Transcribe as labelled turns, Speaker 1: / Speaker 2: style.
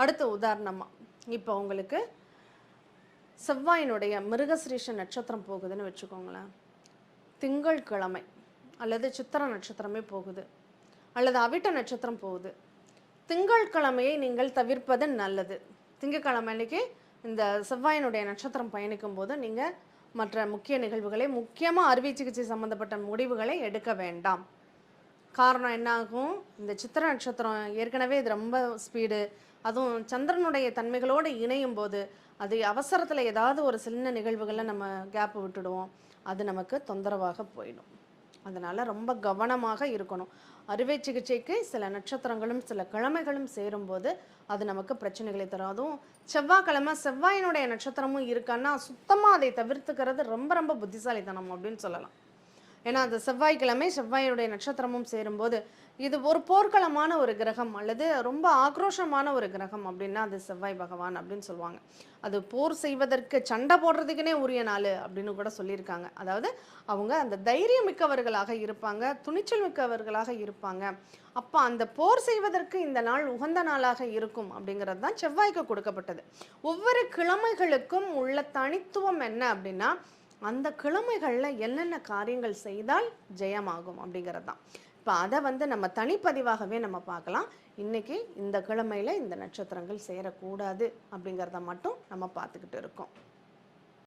Speaker 1: அடுத்த உதாரணமாக இப்போ உங்களுக்கு செவ்வாயினுடைய மிருகசிரீஷ நட்சத்திரம் போகுதுன்னு வச்சுக்கோங்களேன். திங்கட்கிழமை அல்லது சித்திர நட்சத்திரமே போகுது அல்லது அவிட்ட நட்சத்திரம் போகுது. திங்கட்கிழமையை நீங்கள் தவிர்ப்பது நல்லது. திங்கக்கிழமை அன்னைக்கு இந்த செவ்வாயினுடைய நட்சத்திரம் பயணிக்கும் போது நீங்கள் மற்ற முக்கிய நிகழ்வுகளை முக்கியமாக அறுவை சிகிச்சை சம்மந்தப்பட்ட முடிவுகளை எடுக்க வேண்டாம். காரணம் என்ன ஆகும் இந்த சித்திர நட்சத்திரம் ஏற்கனவே இது ரொம்ப ஸ்பீடு அதுவும் சந்திரனுடைய தன்மைகளோடு இணையும் போது அது அவசரத்தில் ஏதாவது ஒரு சின்ன நிகழ்வுகளில் நம்ம கேப் விட்டுடுவோம். அது நமக்கு தொந்தரவாக போயிடும். அதனால் ரொம்ப கவனமாக இருக்கணும். அறுவை சிகிச்சைக்கு சில நட்சத்திரங்களும் சில கிழமைகளும் சேரும்போது அது நமக்கு பிரச்சனைகளை தரும். அதுவும் செவ்வாய்க்கிழமை செவ்வாயினுடைய நட்சத்திரமும் இருக்கான்னா சுத்தமாக அதை தவிர்த்துக்கிறது ரொம்ப ரொம்ப புத்திசாலித்தனம் அப்படின்னு சொல்லலாம். ஏன்னா அந்த செவ்வாய்க்கிழமை செவ்வாயுடைய நட்சத்திரமும் சேரும்போது இது ஒரு போர்க்களமான ஒரு கிரகம் அல்லது ரொம்ப ஆக்ரோஷமான ஒரு கிரகம் அப்படின்னா அது செவ்வாய் பகவான் அப்படின்னு சொல்லுவாங்க. அது போர் செய்வதற்கு சண்டை போடுறதுக்குனே உரிய நாள் அப்படின்னு கூட சொல்லியிருக்காங்க. அதாவது அவங்க அந்த தைரியம் மிக்கவர்களாக இருப்பாங்க துணிச்சல் மிக்கவர்களாக இருப்பாங்க. அப்போ அந்த போர் செய்வதற்கு இந்த நாள் உகந்த நாளாக இருக்கும் அப்படிங்கிறது தான் செவ்வாய்க்கு கொடுக்கப்பட்டது. ஒவ்வொரு கிழமைகளுக்கும் உள்ள தனித்துவம் என்ன அப்படின்னா அந்த கிழமைகளில் என்னென்ன காரியங்கள் செய்தால் ஜெயமாகும் அப்படிங்கிறது தான் இப்போ அதை வந்து நம்ம தனிப்பதிவாகவே நம்ம பார்க்கலாம். இன்றைக்கி இந்த கிழமையில் இந்த நட்சத்திரங்கள் சேரக்கூடாது அப்படிங்கிறத மட்டும் நம்ம பார்த்துக்கிட்டு இருக்கோம்.